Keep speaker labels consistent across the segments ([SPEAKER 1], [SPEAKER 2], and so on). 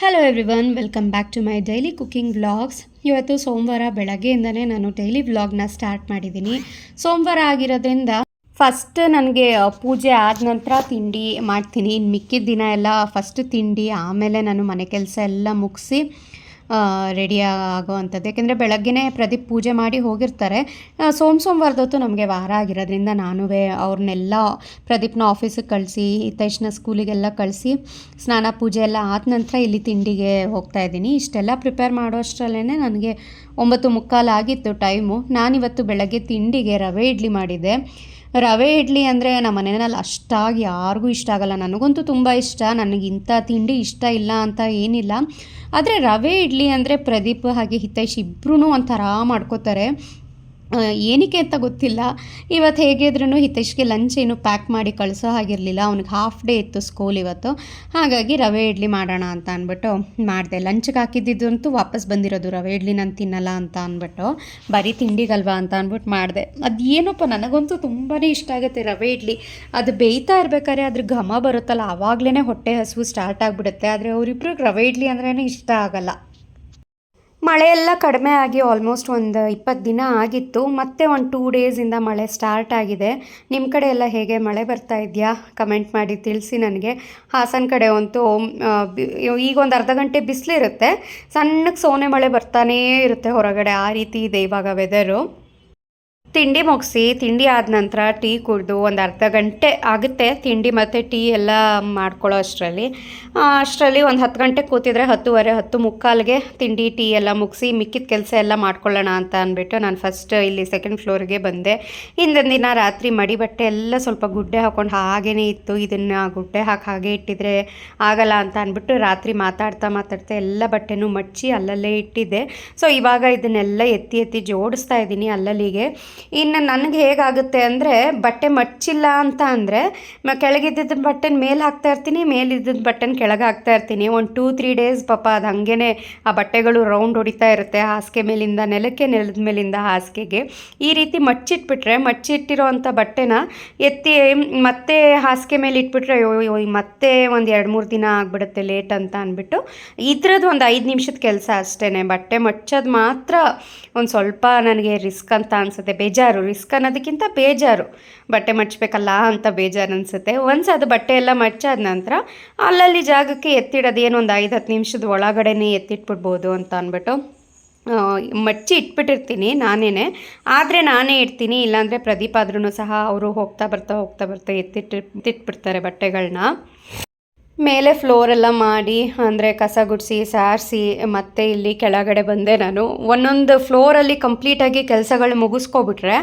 [SPEAKER 1] Hello everyone welcome back to my daily cooking vlogs ಇವತ್ತು ಸೋಮವಾರ ಬೆಳಗ್ಗೆಯಿಂದಲೇ ನಾನು ಡೈಲಿ ವ್ಲಾಗ್ನ ಸ್ಟಾರ್ಟ್ ಮಾಡಿದ್ದೀನಿ. ಸೋಮವಾರ ಆಗಿರೋದ್ರಿಂದ ಫಸ್ಟ್ ನನಗೆ ಪೂಜೆ ಆದ ನಂತರ ತಿಂಡಿ ಮಾಡ್ತೀನಿ. ಇನ್ನು ಮಿಕ್ಕಿದ ದಿನ ಎಲ್ಲ ಫಸ್ಟ್ ತಿಂಡಿ, ಆಮೇಲೆ ನಾನು ಮನೆ ಕೆಲಸ ಎಲ್ಲ ಮುಗಿಸಿ ರೆಡಿ ಆಗುವಂಥದ್ದು. ಯಾಕೆಂದರೆ ಬೆಳಗ್ಗೆನೇ ಪ್ರದೀಪ್ ಪೂಜೆ ಮಾಡಿ ಹೋಗಿರ್ತಾರೆ. ಸೋಮ ಸೋಮ್ ಸೋಮವಾರದೊತ್ತು ನಮಗೆ ವಾರ ಆಗಿರೋದ್ರಿಂದ ನಾನು ಅವ್ರನ್ನೆಲ್ಲ ಪ್ರದೀಪ್ನ ಆಫೀಸಿಗೆ ಕಳಿಸಿ ಹಿತೈಷ್ನ ಸ್ಕೂಲಿಗೆಲ್ಲ ಕಳಿಸಿ, ಸ್ನಾನ ಪೂಜೆ ಎಲ್ಲ ಆದ ನಂತರ ಇಲ್ಲಿ ತಿಂಡಿಗೆ ಹೋಗ್ತಾ ಇದ್ದೀನಿ. ಇಷ್ಟೆಲ್ಲ ಪ್ರಿಪೇರ್ ಮಾಡೋ ಅಷ್ಟರಲ್ಲೇ ನನಗೆ ಒಂಬತ್ತು ಮುಕ್ಕಾಲು ಆಗಿತ್ತು ಟೈಮು ನಾನಿವತ್ತು ಬೆಳಗ್ಗೆ ತಿಂಡಿಗೆ ರವೆ ಇಡ್ಲಿ ಮಾಡಿದ್ದೆ. ರವೆ ಇಡ್ಲಿ ಅಂದರೆ ನಮ್ಮ ಮನೆಯಲ್ಲಿ ಅಷ್ಟಾಗಿ ಯಾರಿಗೂ ಇಷ್ಟ ಆಗಲ್ಲ. ನನಗಂತೂ ತುಂಬ ಇಷ್ಟ. ನನಗೆ ಇಂಥ ತಿಂಡಿ ಇಷ್ಟ ಇಲ್ಲ ಅಂತ ಏನಿಲ್ಲ. ಆದರೆ ರವೆ ಇಡ್ಲಿ ಅಂದರೆ ಪ್ರದೀಪ್ ಹಾಗೆ ಹಿತೈಷ್ ಇಬ್ಬರೂ ಒಂಥರ ಮಾಡ್ಕೋತಾರೆ. ಏನಕ್ಕೆ ಅಂತ ಗೊತ್ತಿಲ್ಲ. ಇವತ್ತು ಹೇಗಿದ್ರೂ ಹಿತೇಶ್ಗೆ ಲಂಚ್ ಏನು ಪ್ಯಾಕ್ ಮಾಡಿ ಕಳಿಸೋ ಹಾಗಿರಲಿಲ್ಲ. ಅವ್ನಿಗೆ ಹಾಫ್ ಡೇ ಇತ್ತು ಸ್ಕೂಲ್ ಇವತ್ತು. ಹಾಗಾಗಿ ರವೆ ಇಡ್ಲಿ ಮಾಡೋಣ ಅಂತ ಅಂದ್ಬಿಟ್ಟು ಮಾಡಿದೆ. ಲಂಚ್ಗೆ ಹಾಕಿದ್ದಿದ್ದಂತೂ ವಾಪಸ್ ಬಂದಿರೋದು ರವೆ ಇಡ್ಲಿ ನಾನು ತಿನ್ನಲ್ಲ ಅಂತ ಅಂದ್ಬಿಟ್ಟು ಬರೀ ತಿಂಡಿಗಲ್ವಾ ಅಂತ ಅಂದ್ಬಿಟ್ಟು ಮಾಡಿದೆ. ಅದು ಏನಪ್ಪ, ನನಗಂತೂ ತುಂಬಾ ಇಷ್ಟ ಆಗುತ್ತೆ ರವೆ ಇಡ್ಲಿ. ಅದು ಬೇಯ್ತಾ ಇರ್ಬೇಕಾದ್ರೆ ಅದ್ರ ಘಮ ಬರುತ್ತಲ್ಲ. ಆವಾಗಲೇ ಹೊಟ್ಟೆ ಹಸುವು ಸ್ಟಾರ್ಟ್ ಆಗಿಬಿಡುತ್ತೆ. ಆದರೆ ಅವರಿಬ್ರಿಗೆ ರವೆ ಇಡ್ಲಿ ಅಂದ್ರೇ ಇಷ್ಟ ಆಗಲ್ಲ. ಮಳೆ ಎಲ್ಲ ಕಡಿಮೆ ಆಗಿ ಆಲ್ಮೋಸ್ಟ್ ಒಂದು ಇಪ್ಪತ್ತು ದಿನ ಆಗಿತ್ತು. ಮತ್ತೆ ಒಂದು ಟೂ ಡೇಸಿಂದ ಮಳೆ ಸ್ಟಾರ್ಟ್ ಆಗಿದೆ. ನಿಮ್ಮ ಕಡೆ ಎಲ್ಲ ಹೇಗೆ ಮಳೆ ಬರ್ತಾ ಇದೆಯಾ? ಕಮೆಂಟ್ ಮಾಡಿ ತಿಳಿಸಿ ನನಗೆ. ಹಾಸನ ಕಡೆ ಅಂತೂ ಈಗ ಒಂದು ಅರ್ಧ ಗಂಟೆ ಬಿಸಿಲಿರುತ್ತೆ. ಸಣ್ಣಗೆ ಸೋನೆ ಮಳೆ ಬರ್ತಾನೇ ಇರುತ್ತೆ ಹೊರಗಡೆ. ಆ ರೀತಿ ಇದೆ ಇವಾಗ ವೆದರು ತಿಂಡಿ ಮುಗಿಸಿ, ತಿಂಡಿ ಆದ ನಂತರ ಟೀ ಕುಡಿದು ಒಂದು ಅರ್ಧ ಗಂಟೆ ಆಗುತ್ತೆ. ತಿಂಡಿ ಮತ್ತು ಟೀ ಎಲ್ಲ ಮಾಡ್ಕೊಳ್ಳೋ ಅಷ್ಟರಲ್ಲಿ. ಅಷ್ಟರಲ್ಲಿ ಒಂದು ಹತ್ತು ಗಂಟೆ ಕೂತಿದ್ರೆ ಹತ್ತುವರೆ, ಹತ್ತು ಮುಕ್ಕಾಲ್ಗೆ ತಿಂಡಿ, ಟೀ ಎಲ್ಲ ಮುಗಿಸಿ, ಮಿಕ್ಕಿದ ಕೆಲಸ ಎಲ್ಲ ಮಾಡ್ಕೊಳ್ಳೋಣ ಅಂತ ಅಂದ್ಬಿಟ್ಟು ನಾನು ಫಸ್ಟ್ ಇಲ್ಲಿ ಸೆಕೆಂಡ್ ಫ್ಲೋರ್ಗೆ ಬಂದೆ. ಹಿಂದಿನ ದಿನ ರಾತ್ರಿ ಮಡಿ ಬಟ್ಟೆ ಎಲ್ಲ ಸ್ವಲ್ಪ ಗುಡ್ಡೆ ಹಾಕ್ಕೊಂಡು ಹಾಗೇ ಇತ್ತು. ಇದನ್ನು ಗುಡ್ಡೆ ಹಾಕಿ ಹಾಗೆ ಇಟ್ಟಿದ್ರೆ ಆಗಲ್ಲ ಅಂತ ಅಂದ್ಬಿಟ್ಟು ರಾತ್ರಿ ಮಾತಾಡ್ತಾ ಮಾತಾಡ್ತಾ ಎಲ್ಲ ಬಟ್ಟೆನೂ ಮಚ್ಚಿ ಅಲ್ಲಲ್ಲೇ ಇಟ್ಟಿದ್ದೆ. ಸೊ ಇವಾಗ ಇದನ್ನೆಲ್ಲ ಎತ್ತಿ ಎತ್ತಿ ಜೋಡಿಸ್ತಾ ಇದ್ದೀನಿ ಅಲ್ಲಲ್ಲಿಗೆ. ಇನ್ನು ನನಗೆ ಹೇಗಾಗುತ್ತೆ ಅಂದರೆ ಬಟ್ಟೆ ಮಚ್ಚಿಲ್ಲ ಅಂತ ಅಂದರೆ ಕೆಳಗಿದ್ದಿದ್ದ ಬಟ್ಟೆನ ಮೇಲೆ ಹಾಕ್ತಾ ಇರ್ತೀನಿ ಮೇಲಿದ್ದ ಬಟ್ಟೆನ ಕೆಳಗೆ ಹಾಕ್ತಾ ಇರ್ತೀನಿ. ಒಂದು ಟೂ ತ್ರೀ ಡೇಸ್ ಪಾಪ ಅದು ಹಾಗೇ ಆ ಬಟ್ಟೆಗಳು ರೌಂಡ್ ಹೊಡಿತಾ ಇರುತ್ತೆ, ಹಾಸಿಗೆ ಮೇಲಿಂದ ನೆಲಕ್ಕೆ, ನೆಲದ ಮೇಲಿಂದ ಹಾಸಿಗೆಗೆ. ಈ ರೀತಿ ಮಚ್ಚಿಟ್ಬಿಟ್ರೆ ಮಚ್ಚಿಟ್ಟಿರೋ ಅಂಥ ಬಟ್ಟೆನ ಎತ್ತಿ ಮತ್ತೆ ಹಾಸಿಗೆ ಮೇಲೆ ಇಟ್ಬಿಟ್ರೆ ಅಯ್ಯೋ ಮತ್ತೆ ಒಂದು ಎರಡು, ಮೂರು ದಿನ ಆಗಿಬಿಡುತ್ತೆ ಲೇಟ್ ಅಂತ ಅಂದ್ಬಿಟ್ಟು ಇದ್ರದ್ದು ಒಂದು ಐದು ನಿಮಿಷದ ಕೆಲಸ ಅಷ್ಟೇ ಬಟ್ಟೆ ಮಚ್ಚೋದು ಮಾತ್ರ ಒಂದು ಸ್ವಲ್ಪ ನನಗೆ ರಿಸ್ಕ್ ಅಂತ ಅನಿಸುತ್ತೆ. ಬೇಜಾರು ರಿಸ್ಕ್ ಅನ್ನೋದಕ್ಕಿಂತ ಬೇಜಾರು. ಬಟ್ಟೆ ಮಡ್ಚಬೇಕಲ್ಲ ಅಂತ ಬೇಜಾರು ಅನಿಸುತ್ತೆ. ಒನ್ಸ್ ಅದು ಬಟ್ಟೆ ಎಲ್ಲ ಮಚ್ಚಾದ ನಂತರ ಅಲ್ಲಲ್ಲಿ ಜಾಗಕ್ಕೆ ಎತ್ತಿಡೋದು ಏನು ಒಂದು ಐದು, ಹತ್ತು ನಿಮಿಷದ ಒಳಗಡೆನೇ ಎತ್ತಿಟ್ಬಿಡ್ಬೋದು ಅಂತ ಅಂದ್ಬಿಟ್ಟು ಮಚ್ಚಿ ಇಟ್ಬಿಟ್ಟಿರ್ತೀನಿ ನಾನೇ ಆದರೆ ನಾನೇ ಇಡ್ತೀನಿ, ಇಲ್ಲಾಂದರೆ ಪ್ರದೀಪ್ ಆದ್ರೂ ಸಹ ಅವರು ಹೋಗ್ತಾ ಬರ್ತಾ ಹೋಗ್ತಾ ಬರ್ತಾ ಎತ್ತಿಟ್ಟು, ಎತ್ತಿಟ್ಬಿಡ್ತಾರೆ ಬಟ್ಟೆಗಳನ್ನ ಮೇಲೆ ಫ್ಲೋರೆಲ್ಲ ಮಾಡಿ, ಅಂದರೆ ಕಸ ಗುಡಿಸಿ, ಸಾರಿಸಿ, ಮತ್ತೆ ಇಲ್ಲಿ ಕೆಳಗಡೆ ಬಂದೆ ನಾನು. ಒಂದೊಂದು ಫ್ಲೋರಲ್ಲಿ ಕಂಪ್ಲೀಟಾಗಿ ಕೆಲಸಗಳು ಮುಗಿಸ್ಕೊಬಿಟ್ರೆ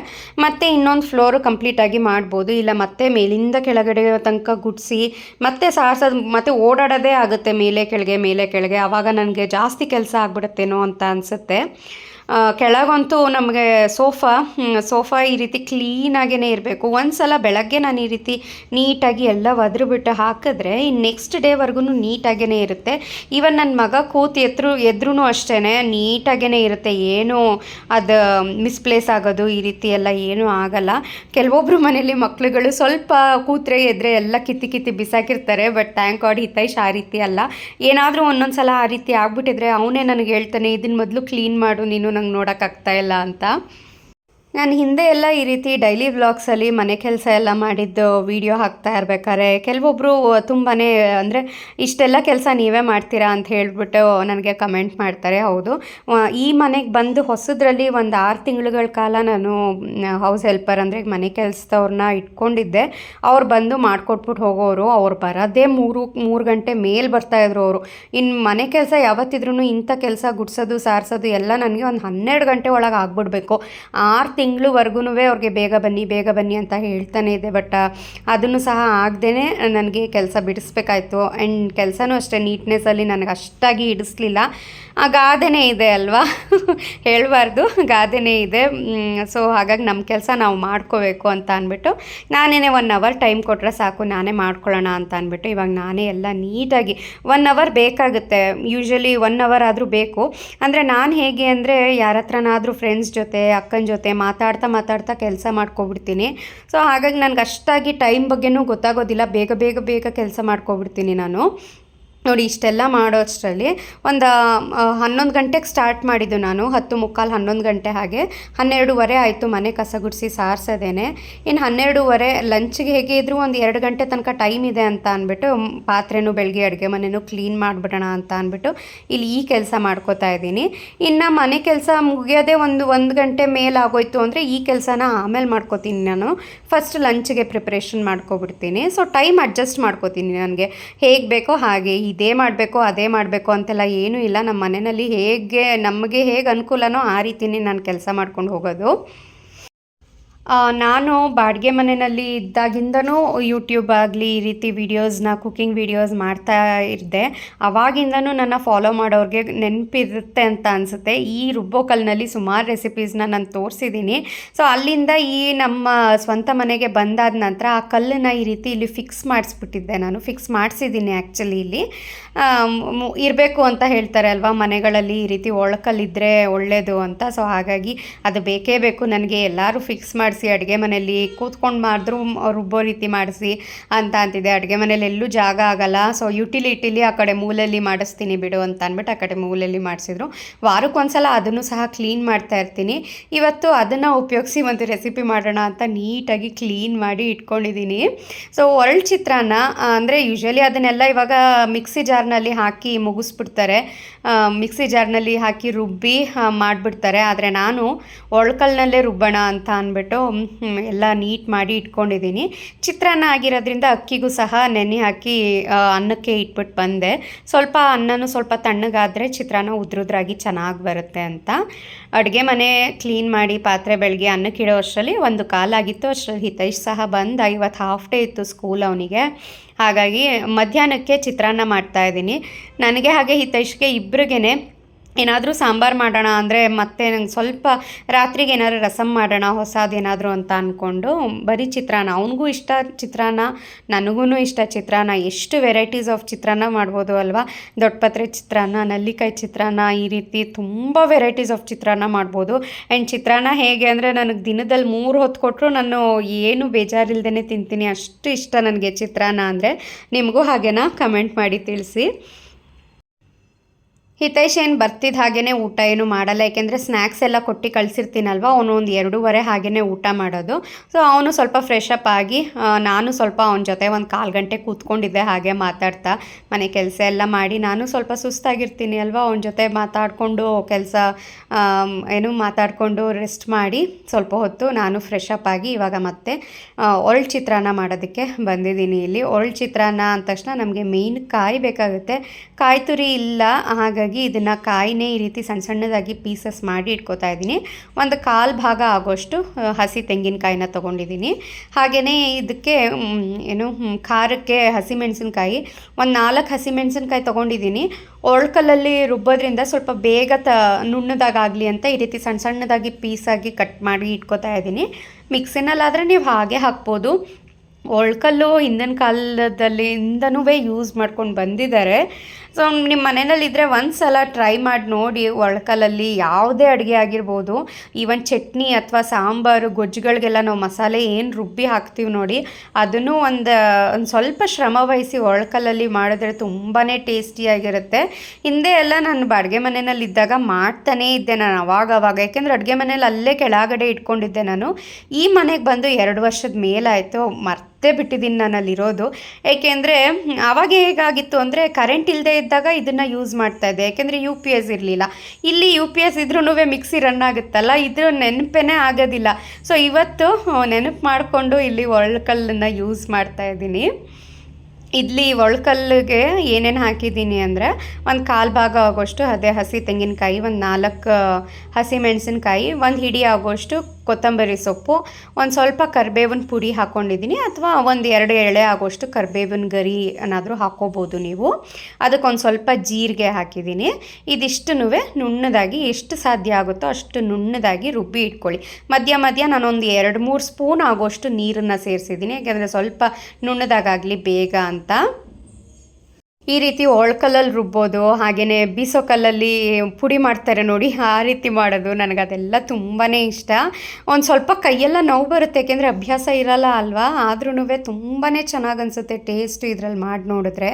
[SPEAKER 1] ಮತ್ತೆ ಇನ್ನೊಂದು ಫ್ಲೋರು ಕಂಪ್ಲೀಟಾಗಿ ಮಾಡ್ಬೋದು. ಇಲ್ಲ ಮತ್ತೆ ಮೇಲಿಂದ ಕೆಳಗಡೆ ತನಕ ಗುಡಿಸಿ, ಮತ್ತೆ ಸಾರ್ಸೋದು, ಮತ್ತೆ ಓಡಾಡೋದೇ ಆಗುತ್ತೆ. ಮೇಲೆ ಕೆಳಗೆ ಮೇಲೆ ಕೆಳಗೆ. ಆವಾಗ ನನಗೆ ಜಾಸ್ತಿ ಕೆಲಸ ಆಗ್ಬಿಡುತ್ತೇನೋ ಅಂತ ಅನಿಸುತ್ತೆ. ಕೆಳಗಂತೂ ನಮಗೆ ಸೋಫಾ ಸೋಫಾ ಈ ರೀತಿ ಕ್ಲೀನಾಗೇ ಇರಬೇಕು. ಒಂದು ಸಲ ಬೆಳಗ್ಗೆ ನಾನು ಈ ರೀತಿ ನೀಟಾಗಿ ಎಲ್ಲ ಒದ್ರು ಬಿಟ್ಟು ಹಾಕಿದ್ರೆ ಇನ್ನು ನೆಕ್ಸ್ಟ್ ಡೇವರೆಗೂ ನೀಟಾಗೇ ಇರುತ್ತೆ. ಈವನ್ ನನ್ನ ಮಗ ಕೂತು ಎದ್ರು ಎದ್ರೂ ಅಷ್ಟೇ ನೀಟಾಗೇ ಇರುತ್ತೆ. ಏನು ಅದು ಮಿಸ್ಪ್ಲೇಸ್ ಆಗೋದು ಈ ರೀತಿ ಎಲ್ಲ ಏನೂ ಆಗಲ್ಲ. ಕೆಲವೊಬ್ಬರು ಮನೇಲಿ ಮಕ್ಳುಗಳು ಸ್ವಲ್ಪ ಕೂತ್ರೆ ಎದ್ರೆ ಎಲ್ಲ ಕಿತ್ತಿ ಕಿತ್ತಿ ಬಿಸಾಕಿರ್ತಾರೆ ಬಟ್ ಥ್ಯಾಂಕ್ ಗಾಡ್ ಹಿತೈಷ್ ಆ ರೀತಿ ಅಲ್ಲ. ಏನಾದರೂ ಒಂದೊಂದು ಸಲ ಆ ರೀತಿ ಆಗಿಬಿಟ್ಟಿದ್ರೆ ಅವನೇ ನನಗೆ ಹೇಳ್ತಾನೆ ಇದನ್ನ ಮೊದಲು ಕ್ಲೀನ್ ಮಾಡು, ನೀನು ನಂಗೆ ನೋಡೋಕ್ಕಾಗ್ತಾ ಇಲ್ಲ ಅಂತ. ನಾನು ಹಿಂದೆ ಎಲ್ಲ ಈ ರೀತಿ ಡೈಲಿ ವ್ಲಾಗ್ಸಲ್ಲಿ ಮನೆ ಕೆಲಸ ಎಲ್ಲ ಮಾಡಿದ್ದು ವಿಡಿಯೋ ಹಾಕ್ತಾ ಇರ್ಬೇಕಾದ್ರೆ ಕೆಲವೊಬ್ಬರು ತುಂಬಾ ಅಂದರೆ ಇಷ್ಟೆಲ್ಲ ಕೆಲಸ ನೀವೇ ಮಾಡ್ತೀರಾ ಅಂತ ಹೇಳಿಬಿಟ್ಟು ನನಗೆ ಕಮೆಂಟ್ ಮಾಡ್ತಾರೆ, ಹೌದು. ಈ ಮನೆಗೆ ಬಂದು ಹೊಸದ್ರಲ್ಲಿ ಒಂದು ಆರು ತಿಂಗಳುಗಳ ಕಾಲ ನಾನು ಹೌಸ್ ಹೆಲ್ಪರ್ ಅಂದರೆ ಮನೆ ಕೆಲಸದವ್ರನ್ನ ಇಟ್ಕೊಂಡಿದ್ದೆ. ಅವ್ರು ಬಂದು ಮಾಡಿಕೊಟ್ಬಿಟ್ಟು ಹೋಗೋರು, ಅವ್ರು ಬರೋದೇ ಮೂರು ಮೂರು ಗಂಟೆ ಮೇಲೆ ಬರ್ತಾಯಿದ್ರು ಅವರು. ಇನ್ನು ಮನೆ ಕೆಲಸ ಯಾವತ್ತಿದ್ರೂ ಇಂಥ ಕೆಲಸ ಗುಡ್ಸೋದು, ಸಾರಿಸೋದು ಎಲ್ಲ ನನಗೆ ಒಂದು ಹನ್ನೆರಡು ಗಂಟೆ ಒಳಗೆ ಆಗ್ಬಿಡ್ಬೇಕು. ಆರು ತಿಂಗ್ಳುವರೆಗೂ ಅವ್ರಿಗೆ ಬೇಗ ಬನ್ನಿ ಬೇಗ ಬನ್ನಿ ಅಂತ ಹೇಳ್ತಾನೆ ಇದೆ ಬಟ್ ಅದನ್ನು ಸಹ ಆಗದೇ ನನಗೆ ಕೆಲಸ ಬಿಡಿಸ್ಬೇಕಾಯ್ತು. ಆ್ಯಂಡ್ ಕೆಲಸನೂ ಅಷ್ಟೇ ನೀಟ್ನೆಸ್ಸಲ್ಲಿ ನನಗೆ ಅಷ್ಟಾಗಿ ಹಿಡಿಸ್ಲಿಲ್ಲ ಆ ಗಾದೆನೇ ಇದೆ ಅಲ್ವಾ? ಹೇಳಬಾರ್ದು, ಗಾದೆನೇ ಇದೆ. ಸೊ ಹಾಗಾಗಿ ನಮ್ಮ ಕೆಲಸ ನಾವು ಮಾಡ್ಕೋಬೇಕು ಅಂತ ಅಂದ್ಬಿಟ್ಟು ನಾನೇ ಒನ್ ಅವರ್ ಟೈಮ್ ಕೊಟ್ಟರೆ ಸಾಕು, ನಾನೇ ಮಾಡ್ಕೊಳ್ಳೋಣ ಅಂತ ಅಂದ್ಬಿಟ್ಟು ಇವಾಗ ನಾನೇ ಎಲ್ಲ ನೀಟಾಗಿ ಒನ್ ಅವರ್ ಬೇಕಾಗುತ್ತೆ. ಯೂಶ್ವಲಿ ಒನ್ ಅವರ್ ಆದರೂ ಬೇಕು. ಅಂದರೆ ನಾನು ಹೇಗೆ ಅಂದರೆ ಯಾರ ಹತ್ರನಾದರೂ ಫ್ರೆಂಡ್ಸ್ ಜೊತೆ, ಅಕ್ಕನ ಜೊತೆ ಮಾತಾಡ್ತಾ ಮಾತಾಡ್ತಾ ಕೆಲಸ ಮಾಡ್ಕೊಬಿಡ್ತೀನಿ. ಸೊ ಹಾಗಾಗಿ ನನಗೆ ಅಷ್ಟಾಗಿ ಟೈಮ್ ಬಗ್ಗೆನೂ ಗೊತ್ತಾಗೋದಿಲ್ಲ. ಬೇಗ ಬೇಗ ಬೇಗ ಕೆಲಸ ಮಾಡ್ಕೊಬಿಡ್ತೀನಿ ನಾನು. ನೋಡಿ, ಇಷ್ಟೆಲ್ಲ ಮಾಡೋ ಅಷ್ಟರಲ್ಲಿ ಒಂದು ಹನ್ನೊಂದು ಗಂಟೆಗೆ ಸ್ಟಾರ್ಟ್ ಮಾಡಿದ್ದು ನಾನು, ಹತ್ತು ಮುಕ್ಕಾಲು ಹನ್ನೊಂದು ಗಂಟೆ ಹಾಗೆ. ಹನ್ನೆರಡೂವರೆ ಆಯಿತು ಮನೆ ಕಸ ಗುಡಿಸಿ ಸಾರಿಸೋದೇನೆ. ಇನ್ನು ಹನ್ನೆರಡೂವರೆ ಲಂಚ್ಗೆ ಹೇಗೆ ಇದ್ದರೂ ಒಂದು ಎರಡು ಗಂಟೆ ತನಕ ಟೈಮ್ ಇದೆ ಅಂತ ಅಂದ್ಬಿಟ್ಟು ಪಾತ್ರೆನೂ ಬೆಳಗ್ಗೆ ಅಡುಗೆ ಮನೆಯೂ ಕ್ಲೀನ್ ಮಾಡಿಬಿಡೋಣ ಅಂತ ಅಂದ್ಬಿಟ್ಟು ಇಲ್ಲಿ ಈ ಕೆಲಸ ಮಾಡ್ಕೋತಾ ಇದ್ದೀನಿ. ಇನ್ನು ಮನೆ ಕೆಲಸ ಮುಗಿಯೋದೇ ಒಂದು ಒಂದು ಗಂಟೆ ಮೇಲಾಗೋಯ್ತು ಅಂದರೆ ಈ ಕೆಲಸನ ಆಮೇಲೆ ಮಾಡ್ಕೋತೀನಿ ನಾನು. ಫಸ್ಟ್ ಲಂಚ್ಗೆ ಪ್ರಿಪ್ರೇಷನ್ ಮಾಡ್ಕೊಬಿಡ್ತೀನಿ. ಸೊ ಟೈಮ್ ಅಡ್ಜಸ್ಟ್ ಮಾಡ್ಕೋತೀನಿ ನನಗೆ. ಹೇಗೆ ಬೇಕೋ ಹಾಗೆ ಇದೇ ಮಾಡಬೇಕು, ಅದೇ ಮಾಡಬೇಕು ಅಂತೆಲ್ಲ ಏನೂ ಇಲ್ಲ. ನಮ್ಮ ಮನೆಯಲ್ಲಿ ಹೇಗೆ, ನಮಗೆ ಹೇಗೆ ಅನುಕೂಲನೋ ಆ ರೀತಿನೇ ನಾನು ಕೆಲಸ ಮಾಡ್ಕೊಂಡು ಹೋಗೋದು. ನಾನು ಬಾಡಿಗೆ ಮನೆಯಲ್ಲಿ ಇದ್ದಾಗಿಂದನೂ ಯೂಟ್ಯೂಬ್ ಆಗಲಿ ಈ ರೀತಿ ವೀಡಿಯೋಸ್ನ ಕುಕ್ಕಿಂಗ್ ವೀಡಿಯೋಸ್ ಮಾಡ್ತಾ ಇದ್ದೆ. ಅವಾಗಿಂದನೂ ನನ್ನ ಫಾಲೋ ಮಾಡೋರಿಗೆ ನೆನಪಿರುತ್ತೆ ಅಂತ ಅನಿಸುತ್ತೆ. ಈ ರುಬ್ಬೋ ಕಲ್ಲಿನಲ್ಲಿ ಸುಮಾರು ರೆಸಿಪೀಸ್ನ ನಾನು ತೋರಿಸಿದ್ದೀನಿ ಸೊ ಅಲ್ಲಿಂದ ಈ ನಮ್ಮ ಸ್ವಂತ ಮನೆಗೆ ಬಂದಾದ ನಂತರ ಆ ಕಲ್ಲನ್ನು ಈ ರೀತಿ ಇಲ್ಲಿ ಫಿಕ್ಸ್ ಮಾಡಿಸ್ಬಿಟ್ಟಿದ್ದೆ ನಾನು. ಫಿಕ್ಸ್ ಮಾಡಿಸಿದ್ದೀನಿ ಆ್ಯಕ್ಚುಲಿ ಇಲ್ಲಿ. ಇರಬೇಕು ಅಂತ ಹೇಳ್ತಾರೆ ಅಲ್ವಾ? ಮನೆಗಳಲ್ಲಿ ಈ ರೀತಿ ಒಳಕಲ್ಲಿದ್ದರೆ ಒಳ್ಳೆಯದು ಅಂತ. ಸೊ ಹಾಗಾಗಿ ಅದು ಬೇಕೇ ಬೇಕು ನನಗೆ. ಎಲ್ಲರೂ ಫಿಕ್ಸ್ ಮಾಡಿಸಿ, ಅಡುಗೆ ಮನೆಯಲ್ಲಿ ಕೂತ್ಕೊಂಡು ಮಾಡಿದ್ರೂ ರುಬ್ಬೋ ರೀತಿ ಮಾಡಿಸಿ ಅಂತ ಅಂತಿದೆ. ಅಡುಗೆ ಮನೇಲಿ ಎಲ್ಲೂ ಜಾಗ ಆಗಲ್ಲ. ಸೊ ಯುಟಿಲಿಟಿಲಿ ಆ ಕಡೆ ಮೂಲೆಯಲ್ಲಿ ಮಾಡಿಸ್ತೀನಿ ಬಿಡು ಅಂತ ಅಂದ್ಬಿಟ್ಟು ಆ ಕಡೆ ಮೂಲೆಯಲ್ಲಿ ಮಾಡಿಸಿದ್ರು. ವಾರಕ್ಕೊಂದ್ಸಲ ಅದನ್ನು ಸಹ ಕ್ಲೀನ್ ಮಾಡ್ತಾ ಇರ್ತೀನಿ. ಇವತ್ತು ಅದನ್ನು ಉಪಯೋಗಿಸಿ ಒಂದು ರೆಸಿಪಿ ಮಾಡೋಣ ಅಂತ ನೀಟಾಗಿ ಕ್ಲೀನ್ ಮಾಡಿ ಇಟ್ಕೊಂಡಿದ್ದೀನಿ. ಸೊ ಒರಳ್ ಚಿತ್ರಾನ್ನ ಅಂದರೆ ಯೂಶ್ವಲಿ ಅದನ್ನೆಲ್ಲ ಇವಾಗ ಮಿಕ್ಸಿ ಜಾರ್ನಲ್ಲಿ ಹಾಕಿ ಮುಗಿಸ್ಬಿಡ್ತಾರೆ. ಮಿಕ್ಸಿ ಜಾರ್ನಲ್ಲಿ ಹಾಕಿ ರುಬ್ಬಿ ಮಾಡಿಬಿಡ್ತಾರೆ. ಆದರೆ ನಾನು ಒಳ್ಕಲ್ನಲ್ಲೇ ರುಬ್ಬೋಣ ಅಂತ ಅಂದ್ಬಿಟ್ಟು ಎಲ್ಲ ನೀಟ್ ಮಾಡಿ ಇಟ್ಕೊಂಡಿದ್ದೀನಿ. ಚಿತ್ರಾನ್ನ ಆಗಿರೋದ್ರಿಂದ ಅಕ್ಕಿಗೂ ಸಹ ನೆನೆ ಹಾಕಿ ಅನ್ನಕ್ಕೆ ಇಟ್ಬಿಟ್ಟು ಬಂದೆ. ಸ್ವಲ್ಪ ಅನ್ನನೂ ಸ್ವಲ್ಪ ತಣ್ಣಗಾದರೆ ಚಿತ್ರಾನ್ನ ಉದ್ರುದ್ರಾಗಿ ಚೆನ್ನಾಗಿ ಬರುತ್ತೆ ಅಂತ. ಅಡುಗೆ ಮನೆ ಕ್ಲೀನ್ ಮಾಡಿ ಪಾತ್ರೆ ಬೆಳಗ್ಗೆ ಅನ್ನಕ್ಕೆ ಇಡೋ ಅಷ್ಟರಲ್ಲಿ ಒಂದು ಕಾಲಾಗಿತ್ತು. ಅಷ್ಟರಲ್ಲಿ ಹಿತೈಷ್ ಸಹ ಬಂದ. ಇವತ್ತು ಹಾಫ್ ಡೇ ಇತ್ತು ಸ್ಕೂಲ್ ಅವನಿಗೆ. ಹಾಗಾಗಿ ಮಧ್ಯಾಹ್ನಕ್ಕೆ ಚಿತ್ರಾನ್ನ ಮಾಡ್ತಾ ಇದ್ದೀನಿ. ನನಗೆ ಹಾಗೆ ಹಿತೈಷ್ಗೆ ಇಬ್ರಿಗೇನೆ ಏನಾದರೂ ಸಾಂಬಾರು ಮಾಡೋಣ ಅಂದರೆ ಮತ್ತೆ ನಂಗೆ ಸ್ವಲ್ಪ ರಾತ್ರಿಗೆ ಏನಾದರೂ ರಸಮ್ ಮಾಡೋಣ, ಹೊಸದು ಏನಾದರೂ ಅಂತ ಅಂದ್ಕೊಂಡು ಬರೀ ಚಿತ್ರಾನ್ನ. ಅವನಿಗೂ ಇಷ್ಟ ಚಿತ್ರಾನ್ನ ನನಗೂ ಇಷ್ಟ ಚಿತ್ರಾನ್ನ. ಎಷ್ಟು ವೆರೈಟೀಸ್ ಆಫ್ ಚಿತ್ರಾನ್ನ ಮಾಡ್ಬೋದು ಅಲ್ವಾ? ದೊಡ್ಡಪತ್ರೆ ಚಿತ್ರಾನ್ನ, ನಲ್ಲಿಕಾಯಿ ಚಿತ್ರಾನ್ನ ಈ ರೀತಿ ತುಂಬ ವೆರೈಟೀಸ್ ಆಫ್ ಚಿತ್ರಾನ್ನ ಮಾಡ್ಬೋದು. ಆ್ಯಂಡ್ ಚಿತ್ರಾನ್ನ ಹೇಗೆ ಅಂದರೆ ನನಗೆ ದಿನದಲ್ಲಿ ಮೂರು ಹೊತ್ತು ಕೊಟ್ಟರು ನಾನು ಏನು ಬೇಜಾರಿಲ್ದೇ ತಿಂತೀನಿ. ಅಷ್ಟು ಇಷ್ಟ ನನಗೆ ಚಿತ್ರಾನ್ನ ಅಂದರೆ. ನಿಮಗೂ ಹಾಗೇನಾ? ಕಮೆಂಟ್ ಮಾಡಿ ತಿಳಿಸಿ. ಹಿತೈಷ್ ಏನು ಬರ್ತಿದ್ದ ಹಾಗೇ ಊಟ ಏನು ಮಾಡಲ್ಲ, ಯಾಕೆಂದರೆ ಸ್ನ್ಯಾಕ್ಸ್ ಎಲ್ಲ ಕೊಟ್ಟು ಕಳಿಸಿರ್ತೀನಲ್ವ ಅವನು ಒಂದು ಎರಡೂವರೆ ಹಾಗೇ ಊಟ ಮಾಡೋದು. ಸೊ ಅವನು ಸ್ವಲ್ಪ ಫ್ರೆಶ್ ಅಪ್ ಆಗಿ ನಾನು ಸ್ವಲ್ಪ ಅವನ ಜೊತೆ ಒಂದು ಕಾಲು ಗಂಟೆ ಕೂತ್ಕೊಂಡಿದ್ದೆ ಹಾಗೆ ಮಾತಾಡ್ತಾ. ಮನೆ ಕೆಲಸ ಎಲ್ಲ ಮಾಡಿ ನಾನು ಸ್ವಲ್ಪ ಸುಸ್ತಾಗಿರ್ತೀನಿ ಅಲ್ವಾ ಅವನ ಜೊತೆ ಮಾತಾಡಿಕೊಂಡು ಕೆಲಸ ಏನು ಮಾತಾಡಿಕೊಂಡು ರೆಸ್ಟ್ ಮಾಡಿ ಸ್ವಲ್ಪ ಹೊತ್ತು ನಾನು ಫ್ರೆಶ್ ಅಪ್ ಆಗಿ ಇವಾಗ ಮತ್ತೆ ಒಳ್ಳು ಚಿತ್ರಾನ್ನ ಮಾಡೋದಕ್ಕೆ ಬಂದಿದ್ದೀನಿ ಇಲ್ಲಿ. ಒಳ್ಳು ಚಿತ್ರಾನ್ನ ಅಂದ ತಕ್ಷಣ ನಮಗೆ ಮೇಯ್ನ್ ಕಾಯಿ ಬೇಕಾಗುತ್ತೆ. ಕಾಯಿ ತುರಿ ಇಲ್ಲ ಹಾಗಾಗಿ ಇದನ್ನು ಕಾಯಿನೇ ಈ ರೀತಿ ಸಣ್ಣ ಸಣ್ಣದಾಗಿ ಪೀಸಸ್ ಮಾಡಿ ಇಟ್ಕೋತಾ ಇದ್ದೀನಿ. ಒಂದು ಕಾಲು ಭಾಗ ಆಗೋಷ್ಟು ಹಸಿ ತೆಂಗಿನಕಾಯಿನ ತೊಗೊಂಡಿದ್ದೀನಿ. ಹಾಗೆಯೇ ಇದಕ್ಕೆ ಏನು ಖಾರಕ್ಕೆ ಹಸಿಮೆಣಸಿನ್ಕಾಯಿ, ಒಂದು ನಾಲ್ಕು ಹಸಿಮೆಣಸಿನ್ಕಾಯಿ ತೊಗೊಂಡಿದ್ದೀನಿ. ಒಳ್ಕಲ್ಲಲ್ಲಿ ರುಬ್ಬೋದ್ರಿಂದ ಸ್ವಲ್ಪ ಬೇಗ ತ ನುಣ್ಣದಾಗಲಿ ಅಂತ ಈ ರೀತಿ ಸಣ್ಣ ಸಣ್ಣದಾಗಿ ಪೀಸಾಗಿ ಕಟ್ ಮಾಡಿ ಇಟ್ಕೋತಾ ಇದ್ದೀನಿ. ಮಿಕ್ಸಿನಲ್ಲಾದರೆ ನೀವು ಹಾಗೆ ಹಾಕ್ಬೋದು. ಒಳ್ಕಲ್ಲು ಹಿಂದಿನ ಕಾಲದಲ್ಲಿಂದನೂ ಯೂಸ್ ಮಾಡ್ಕೊಂಡು ಬಂದಿದ್ದಾರೆ. ಸೊ ನಿಮ್ಮ ಮನೆಯಲ್ಲಿದ್ದರೆ ಒಂದು ಸಲ ಟ್ರೈ ಮಾಡಿ ನೋಡಿ ಒಳ್ಕಲ್ಲಲ್ಲಿ ಯಾವುದೇ ಅಡುಗೆ ಆಗಿರ್ಬೋದು. ಈವನ್ ಚಟ್ನಿ ಅಥವಾ ಸಾಂಬಾರು, ಗೊಜ್ಜುಗಳಿಗೆಲ್ಲ ನಾವು ಮಸಾಲೆ ಏನು ರುಬ್ಬಿ ಹಾಕ್ತೀವಿ ನೋಡಿ, ಅದನ್ನು ಒಂದು ಒಂದು ಸ್ವಲ್ಪ ಶ್ರಮ ವಹಿಸಿ ಒಳ್ಕಲ್ಲಲ್ಲಿ ಮಾಡಿದ್ರೆ ತುಂಬಾ ಟೇಸ್ಟಿಯಾಗಿರುತ್ತೆ ಹಿಂದೆ ಎಲ್ಲ ನಾನು ಬಾಡಿಗೆ ಮನೆಯಲ್ಲಿ ಇದ್ದಾಗ ಮಾಡ್ತಾನೇ ಇದ್ದೆ ನಾನು ಅವಾಗ ಅವಾಗ. ಯಾಕೆಂದರೆ ಅಡುಗೆ ಮನೇಲಿ ಅಲ್ಲೇ ಕೆಳಗಡೆ ಇಟ್ಕೊಂಡಿದ್ದೆ ನಾನು. ಈ ಮನೆಗೆ ಬಂದು ಎರಡು ವರ್ಷದ ಮೇಲಾಯಿತು. ಮರ್ತೇ ಬಿಟ್ಟಿದ್ದೀನಿ ನಾನು ಅಲ್ಲಿರೋದು ಏಕೆಂದರೆ, ಆವಾಗ ಹೇಗಾಗಿತ್ತು ಅಂದರೆ ಕರೆಂಟ್ ಇಲ್ಲದೆ ಇದ್ದಾಗ ಇದನ್ನು ಯೂಸ್ ಮಾಡ್ತಾ ಇದ್ದೆ. ಯಾಕೆಂದರೆ ಯು ಪಿ ಎಸ್ ಇರಲಿಲ್ಲ. ಇಲ್ಲಿ ಯು ಪಿ ಎಸ್ ಇದ್ರೂ ಮಿಕ್ಸಿ ರನ್ ಆಗುತ್ತಲ್ಲ ಇದು ನೆನಪೇ ಆಗೋದಿಲ್ಲ. ಸೊ ಇವತ್ತು ನೆನಪು ಮಾಡಿಕೊಂಡು ಇಲ್ಲಿ ಒಳ್ಕಲ್ಲನ್ನು ಯೂಸ್ ಮಾಡ್ತಾ ಇದ್ದೀನಿ. ಇಡ್ಲಿ ಒಳ್ಕಲ್ಲಿಗೆ ಏನೇನು ಹಾಕಿದ್ದೀನಿ ಅಂದರೆ, ಒಂದು ಕಾಲು ಭಾಗ ಆಗೋಷ್ಟು ಅದೇ ಹಸಿ ತೆಂಗಿನಕಾಯಿ, ಒಂದು ನಾಲ್ಕು ಹಸಿ ಮೆಣಸಿನ್ಕಾಯಿ, ಒಂದು ಹಿಡಿ ಆಗೋಷ್ಟು ಕೊತ್ತಂಬರಿ ಸೊಪ್ಪು, ಒಂದು ಸ್ವಲ್ಪ ಕರಿಬೇವಿನ ಪುಡಿ ಹಾಕ್ಕೊಂಡಿದ್ದೀನಿ ಅಥವಾ ಒಂದು ಎರಡು ಎಳೆ ಆಗೋಷ್ಟು ಕರಿಬೇವಿನ ಗರಿ ಏನಾದರೂ ಹಾಕ್ಕೋಬೋದು ನೀವು. ಅದಕ್ಕೊಂದು ಸ್ವಲ್ಪ ಜೀರಿಗೆ ಹಾಕಿದ್ದೀನಿ ಇದಿಷ್ಟು ನುಣ್ಣದಾಗಿ ಎಷ್ಟು ಸಾಧ್ಯ ಆಗುತ್ತೋ ಅಷ್ಟು ನುಣ್ಣದಾಗಿ ರುಬ್ಬಿ ಇಟ್ಕೊಳ್ಳಿ. ಮಧ್ಯ ಮಧ್ಯ ನಾನೊಂದು ಎರಡು ಮೂರು ಸ್ಪೂನ್ ಆಗೋಷ್ಟು ನೀರನ್ನು ಸೇರಿಸಿದ್ದೀನಿ ಯಾಕೆಂದರೆ ಸ್ವಲ್ಪ ನುಣ್ಣದಾಗಲಿ ಬೇಗ ಅಂತ. ಈ ರೀತಿ ಒಳ್ಕಲ್ಲಲ್ಲಿ ರುಬ್ಬೋದು ಹಾಗೆಯೇ ಬೀಸೋ ಕಲ್ಲಲ್ಲಿ ಪುಡಿ ಮಾಡ್ತಾರೆ ನೋಡಿ, ಆ ರೀತಿ ಮಾಡೋದು ನನಗದೆಲ್ಲ ತುಂಬಾ ಇಷ್ಟ. ಒಂದು ಸ್ವಲ್ಪ ಕೈಯೆಲ್ಲ ನೋವು ಬರುತ್ತೆ, ಯಾಕೆಂದರೆ ಅಭ್ಯಾಸ ಇರಲ್ಲ ಅಲ್ವಾ? ಆದ್ರೂ ತುಂಬಾ ಚೆನ್ನಾಗಿ ಅನಿಸುತ್ತೆ ಟೇಸ್ಟ್ ಇದ್ರಲ್ಲಿ ಮಾಡಿ ನೋಡಿದ್ರೆ.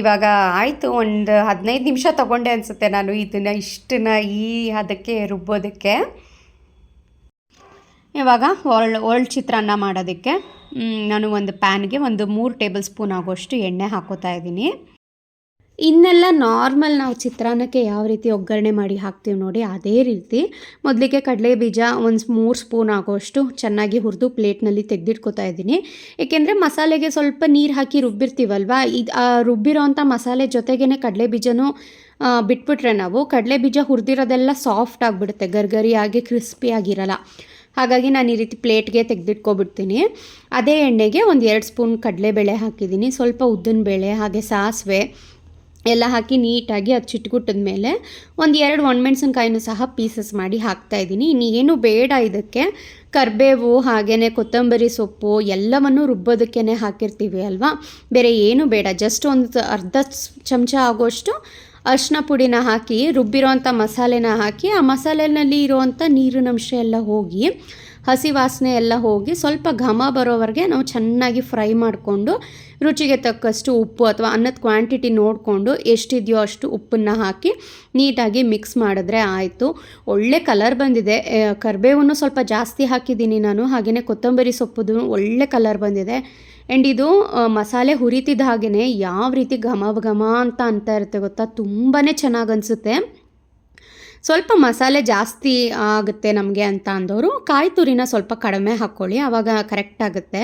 [SPEAKER 1] ಇವಾಗ ಆಯಿತು, ಒಂದು ಹದಿನೈದು ನಿಮಿಷ ತೊಗೊಂಡೆ ಅನಿಸುತ್ತೆ ನಾನು ಇದನ್ನು ಇಷ್ಟನ್ನ ಈ ಅದಕ್ಕೆ ರುಬ್ಬೋದಕ್ಕೆ. ಇವಾಗ ಒಳ್ಳೆ ಒಳ್ಳೆ ಚಿತ್ರಾನ್ನ ಮಾಡೋದಕ್ಕೆ ನಾನು ಒಂದು ಪ್ಯಾನ್ಗೆ ಒಂದು ಮೂರು ಟೇಬಲ್ ಸ್ಪೂನ್ ಆಗೋಷ್ಟು ಎಣ್ಣೆ ಹಾಕೋತಾ ಇದ್ದೀನಿ. ಇನ್ನೆಲ್ಲ ನಾರ್ಮಲ್ ನಾವು ಚಿತ್ರಾನ್ನಕ್ಕೆ ಯಾವ ರೀತಿ ಒಗ್ಗರಣೆ ಮಾಡಿ ಹಾಕ್ತೀವಿ ನೋಡಿ ಅದೇ ರೀತಿ. ಮೊದಲಿಗೆ ಕಡಲೆ ಬೀಜ ಒಂದು ಮೂರು ಸ್ಪೂನ್ ಆಗೋಷ್ಟು ಚೆನ್ನಾಗಿ ಹುರಿದು ಪ್ಲೇಟ್ನಲ್ಲಿ ತೆಗೆದಿಟ್ಕೋತಾ ಇದ್ದೀನಿ. ಏಕೆಂದರೆ ಮಸಾಲೆಗೆ ಸ್ವಲ್ಪ ನೀರು ಹಾಕಿ ರುಬ್ಬಿರ್ತೀವಲ್ವ, ಇದು, ಆ, ರುಬ್ಬಿರೋಂಥ ಮಸಾಲೆ ಜೊತೆಗೇ ಕಡಲೆ ಬೀಜನೂ ಬಿಟ್ಬಿಟ್ರೆ ನಾವು ಕಡಲೆ ಬೀಜ ಹುರಿದಿರೋದೆಲ್ಲ ಸಾಫ್ಟ್ ಆಗಿಬಿಡುತ್ತೆ, ಗರ್ಗರಿಯಾಗಿ ಕ್ರಿಸ್ಪಿ ಆಗಿರಲ್ಲ ಹಾಗಾಗಿ ನಾನು ಈ ರೀತಿ ಪ್ಲೇಟ್ಗೆ ತೆಗೆದಿಟ್ಕೊಬಿಡ್ತೀನಿ. ಅದೇ ಎಣ್ಣೆಗೆ ಒಂದು ಎರಡು ಸ್ಪೂನ್ ಕಡಲೆಬೇಳೆ ಹಾಕಿದ್ದೀನಿ. ಸ್ವಲ್ಪ ಉದ್ದಿನಬೇಳೆ, ಹಾಗೆ ಸಾಸಿವೆ ಎಲ್ಲ ಹಾಕಿ ನೀಟಾಗಿ ಅದು ಚಿಟ್ಗುಟ್ಟದ ಮೇಲೆ ಒಂದು ಎರಡು ಒಣಮೆಣ್ಸಿನ್ಕಾಯಿನೂ ಸಹ ಪೀಸಸ್ ಮಾಡಿ ಹಾಕ್ತಾಯಿದ್ದೀನಿ ಇನ್ನೇನು ಬೇಡ ಇದಕ್ಕೆ. ಕರಿಬೇವು ಹಾಗೇ ಕೊತ್ತಂಬರಿ ಸೊಪ್ಪು ಎಲ್ಲವನ್ನು ರುಬ್ಬೋದಕ್ಕೇ ಹಾಕಿರ್ತೀವಿ ಅಲ್ವಾ? ಬೇರೆ ಏನು ಬೇಡ. ಜಸ್ಟ್ ಒಂದು ಅರ್ಧ ಚಮಚ ಆಗೋಷ್ಟು ಅರಿಶಿನ ಪುಡಿನ ಹಾಕಿ ರುಬ್ಬಿರೋಂಥ ಮಸಾಲೆನ ಹಾಕಿ, ಆ ಮಸಾಲೆನಲ್ಲಿ ಇರೋವಂಥ ನೀರಿನಂಶ ಎಲ್ಲ ಹೋಗಿ, ಹಸಿ ವಾಸನೆ ಎಲ್ಲ ಹೋಗಿ ಸ್ವಲ್ಪ ಘಮ ಬರೋವರೆಗೆ ನಾವು ಚೆನ್ನಾಗಿ ಫ್ರೈ ಮಾಡಿಕೊಂಡು, ರುಚಿಗೆ ತಕ್ಕಷ್ಟು ಉಪ್ಪು ಅಥವಾ ಅನ್ನದ ಕ್ವಾಂಟಿಟಿ ನೋಡಿಕೊಂಡು ಎಷ್ಟಿದೆಯೋ ಅಷ್ಟು ಉಪ್ಪನ್ನು ಹಾಕಿ ನೀಟಾಗಿ ಮಿಕ್ಸ್ ಮಾಡಿದ್ರೆ ಆಯಿತು. ಒಳ್ಳೆ ಕಲರ್ ಬಂದಿದೆ. ಕರಿಬೇವನ್ನು ಸ್ವಲ್ಪ ಜಾಸ್ತಿ ಹಾಕಿದ್ದೀನಿ ನಾನು. ಹಾಗೆಯೇ ಕೊತ್ತಂಬರಿ ಸೊಪ್ಪುದು ಒಳ್ಳೆ ಕಲರ್ ಬಂದಿದೆ. ಆ್ಯಂಡ್ ಇದು ಮಸಾಲೆ ಹುರಿತಿದ್ದ ಹಾಗೆಯೇ ಯಾವ ರೀತಿ ಘಮ ಘಮ ಅಂತ ಅಂತ ಇರುತ್ತೆ ಗೊತ್ತಾ? ತುಂಬಾ ಚೆನ್ನಾಗಿ ಅನಿಸುತ್ತೆ. ಸ್ವಲ್ಪ ಮಸಾಲೆ ಜಾಸ್ತಿ ಆಗುತ್ತೆ ನಮಗೆ ಅಂತ ಅಂದವರು ಕಾಯಿ ತುರಿನ ಸ್ವಲ್ಪ ಕಡಿಮೆ ಹಾಕ್ಕೊಳ್ಳಿ ಆವಾಗ ಕರೆಕ್ಟ್ ಆಗುತ್ತೆ.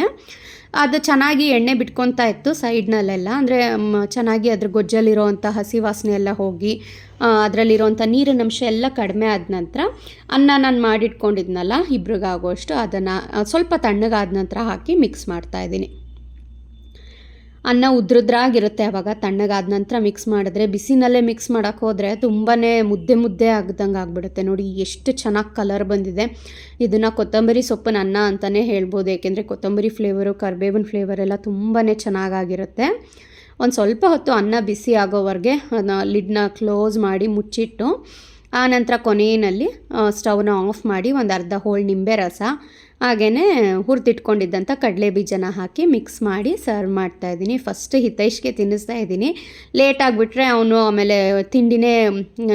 [SPEAKER 1] ಅದು ಚೆನ್ನಾಗಿ ಎಣ್ಣೆ ಬಿಟ್ಕೊತಾ ಇತ್ತು ಸೈಡ್ನಲ್ಲೆಲ್ಲ, ಅಂದರೆ ಚೆನ್ನಾಗಿ ಅದ್ರ ಗೊಜ್ಜಲ್ಲಿರೋವಂಥ ಹಸಿ ವಾಸನೆ ಎಲ್ಲ ಹೋಗಿ ಅದರಲ್ಲಿರೋವಂಥ ನೀರಿನ ಅಂಶ ಎಲ್ಲ ಕಡಿಮೆ ಆದ ನಂತರ, ಅನ್ನ ನಾನು ಮಾಡಿಟ್ಕೊಂಡಿದ್ನಲ್ಲ, ಇಬ್ರಿಗಾಗೋಷ್ಟು ಅದನ್ನು ಸ್ವಲ್ಪ ತಣ್ಣಗಾದ ನಂತರ ಹಾಕಿ ಮಿಕ್ಸ್ ಮಾಡ್ತಾ ಇದ್ದೀನಿ. ಅನ್ನ ಉದ್ರುದ್ರಾಗಿರುತ್ತೆ ಅವಾಗ ತಣ್ಣಗಾದ ನಂತರ ಮಿಕ್ಸ್ ಮಾಡಿದ್ರೆ, ಬಿಸಿನಲ್ಲೇ ಮಿಕ್ಸ್ ಮಾಡೋಕ್ಕೆ ಹೋದರೆ ತುಂಬಾ ಮುದ್ದೆ ಮುದ್ದೆ ಆಗ್ದಂಗೆ ಆಗ್ಬಿಡುತ್ತೆ. ನೋಡಿ, ಎಷ್ಟು ಚೆನ್ನಾಗಿ ಕಲರ್ ಬಂದಿದೆ. ಇದನ್ನು ಕೊತ್ತಂಬರಿ ಸೊಪ್ಪಿನ ಅನ್ನ ಅಂತಲೇ ಹೇಳ್ಬೋದು. ಏಕೆಂದರೆ ಕೊತ್ತಂಬರಿ ಫ್ಲೇವರು ಕರಿಬೇವಿನ ಫ್ಲೇವರ್ ಎಲ್ಲ ತುಂಬಾ ಚೆನ್ನಾಗಾಗಿರುತ್ತೆ ಒಂದು ಸ್ವಲ್ಪ ಹೊತ್ತು ಅನ್ನ ಬಿಸಿ ಆಗೋವರೆಗೆ ಅದನ್ನ ಲಿಡ್ನ ಕ್ಲೋಸ್ ಮಾಡಿ ಮುಚ್ಚಿಟ್ಟು ಆ ನಂತರ ಕೊನೆಯಲ್ಲಿ ಸ್ಟವ್ನ ಆಫ್ ಮಾಡಿ ಒಂದು ಅರ್ಧ ಹೋಳು ನಿಂಬೆ ರಸ ಹಾಗೆಯೇ ಹುರಿದಿಟ್ಕೊಂಡಿದ್ದಂಥ ಕಡಲೆ ಬೀಜನ ಹಾಕಿ ಮಿಕ್ಸ್ ಮಾಡಿ ಸರ್ವ್ ಮಾಡ್ತಾ ಇದ್ದೀನಿ. ಫಸ್ಟ್ ಹಿತೈಷ್ಗೆ ತಿನ್ನಿಸ್ತಾ ಇದ್ದೀನಿ. ಲೇಟ್ ಆಗಿಬಿಟ್ರೆ ಅವನು ಆಮೇಲೆ ತಿಂಡಿನೇ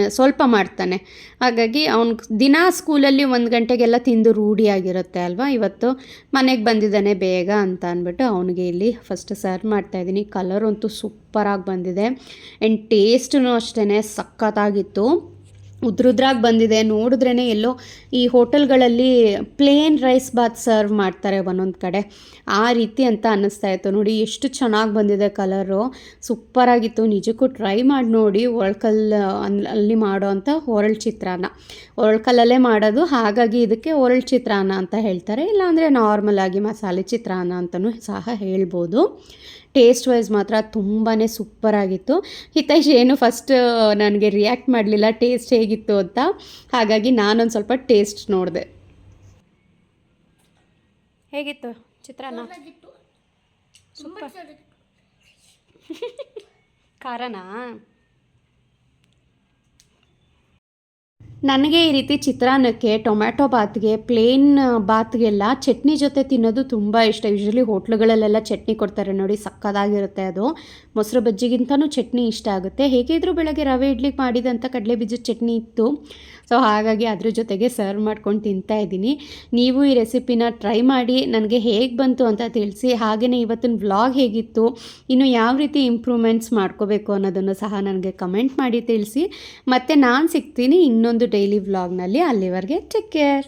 [SPEAKER 1] ಸ್ವಲ್ಪ ಮಾಡ್ತಾನೆ. ಹಾಗಾಗಿ ಅವ್ನು ದಿನ ಸ್ಕೂಲಲ್ಲಿ ಒಂದು ಗಂಟೆಗೆಲ್ಲ ತಿಂದು ರೂಢಿಯಾಗಿರುತ್ತೆ ಅಲ್ವಾ? ಇವತ್ತು ಮನೆಗೆ ಬಂದಿದ್ದಾನೆ ಬೇಗ ಅಂತ ಅಂದ್ಬಿಟ್ಟು ಅವನಿಗೆ ಇಲ್ಲಿ ಫಸ್ಟ್ ಸರ್ವ್ ಮಾಡ್ತಾ ಇದ್ದೀನಿ. ಕಲರ್ ಅಂತೂ ಸೂಪರಾಗಿ ಬಂದಿದೆ. ಆ್ಯಂಡ್ ಟೇಸ್ಟೂ ಅಷ್ಟೇ ಸಖತ್ತಾಗಿತ್ತು. ಉದ್ರುದ್ರಾಗಿ ಬಂದಿದೆ. ನೋಡಿದ್ರೇ ಎಲ್ಲೋ ಈ ಹೋಟೆಲ್ಗಳಲ್ಲಿ ಪ್ಲೇನ್ ರೈಸ್ ಬಾತ್ ಸರ್ವ್ ಮಾಡ್ತಾರೆ ಒಂದೊಂದು ಕಡೆ. ಆ ರೀತಿ ಅಂತ ಅನ್ನಿಸ್ತಾ ಇತ್ತು. ನೋಡಿ, ಎಷ್ಟು ಚೆನ್ನಾಗಿ ಬಂದಿದೆ ಕಲರು ಸೂಪರಾಗಿತ್ತು ನಿಜಕ್ಕೂ ಟ್ರೈ ಮಾಡಿ ನೋಡಿ. ಒಳ್ಕಲ್ ಅಲ್ಲಿ ಮಾಡೋ ಅಂಥ ಹೊರಳು ಚಿತ್ರಾನ್ನ. ಒರಳ್ಕಲ್ಲಲ್ಲೇ ಮಾಡೋದು. ಹಾಗಾಗಿ ಇದಕ್ಕೆ ಹೊರಳು ಚಿತ್ರಾನ್ನ ಅಂತ ಹೇಳ್ತಾರೆ. ಇಲ್ಲಾಂದರೆ ನಾರ್ಮಲ್ ಆಗಿ ಮಸಾಲೆ ಚಿತ್ರಾನ್ನ ಅಂತಲೂ ಸಹ ಹೇಳ್ಬೋದು. ಟೇಸ್ಟ್ ವೈಸ್ ಮಾತ್ರ ತುಂಬಾ ಸೂಪರಾಗಿತ್ತು ಹಿತೈಷ್ ಏನು ಫಸ್ಟ್ ನನಗೆ ರಿಯಾಕ್ಟ್ ಮಾಡಲಿಲ್ಲ ಟೇಸ್ಟ್ ಹೇಗಿತ್ತು ಅಂತ. ಹಾಗಾಗಿ ನಾನೊಂದು ಸ್ವಲ್ಪ ಟೇಸ್ಟ್ ನೋಡಿದೆ. ಹೇಗಿತ್ತು ಚಿತ್ರಾನ್ನ? ಸೂಪರ್. ಖಾರನಾ? ನನಗೆ ಈ ರೀತಿ ಚಿತ್ರಾನ್ನಕ್ಕೆ, ಟೊಮ್ಯಾಟೊ ಬಾತ್ಗೆ, ಪ್ಲೇನ್ ಬಾತ್ಗೆಲ್ಲ ಚಟ್ನಿ ಜೊತೆ ತಿನ್ನೋದು ತುಂಬ ಇಷ್ಟ. ಯೂಶ್ವಲಿ ಹೋಟ್ಲುಗಳಲ್ಲೆಲ್ಲ ಚಟ್ನಿ ಕೊಡ್ತಾರೆ ನೋಡಿ, ಸಕ್ಕದಾಗಿರುತ್ತೆ ಅದು. ಮೊಸರು ಬಜ್ಜಿಗಿಂತನೂ ಚಟ್ನಿ ಇಷ್ಟ ಆಗುತ್ತೆ. ಹೇಗಿದ್ದರೂ ಬೆಳಗ್ಗೆ ರವೆ ಇಡ್ಲಿಕ್ಕೆ ಮಾಡಿದಂಥ ಕಡಲೆ ಬೀಜದ ಚಟ್ನಿ ಇತ್ತು. ಸೊ ಹಾಗಾಗಿ ಅದ್ರ ಜೊತೆಗೆ ಸರ್ವ್ ಮಾಡ್ಕೊಂಡು ತಿಂತಾ ಇದ್ದೀನಿ. ನೀವು ಈ ರೆಸಿಪಿನ ಟ್ರೈ ಮಾಡಿ, ನನಗೆ ಹೇಗೆ ಬಂತು ಅಂತ ತಿಳಿಸಿ. ಹಾಗೆಯೇ ಇವತ್ತಿನ ವ್ಲಾಗ್ ಹೇಗಿತ್ತು, ಇನ್ನು ಯಾವ ರೀತಿ ಇಂಪ್ರೂವ್ಮೆಂಟ್ಸ್ ಮಾಡ್ಕೋಬೇಕು ಅನ್ನೋದನ್ನು ಸಹ ನನಗೆ ಕಮೆಂಟ್ ಮಾಡಿ ತಿಳಿಸಿ. ಮತ್ತು ನಾನು ಸಿಗ್ತೀನಿ ಇನ್ನೊಂದು ಡೈಲಿ ವ್ಲಾಗ್ನಲ್ಲಿ ಅಲ್ಲಿವರೆಗೆ ಟೇಕ್ ಕೇರ್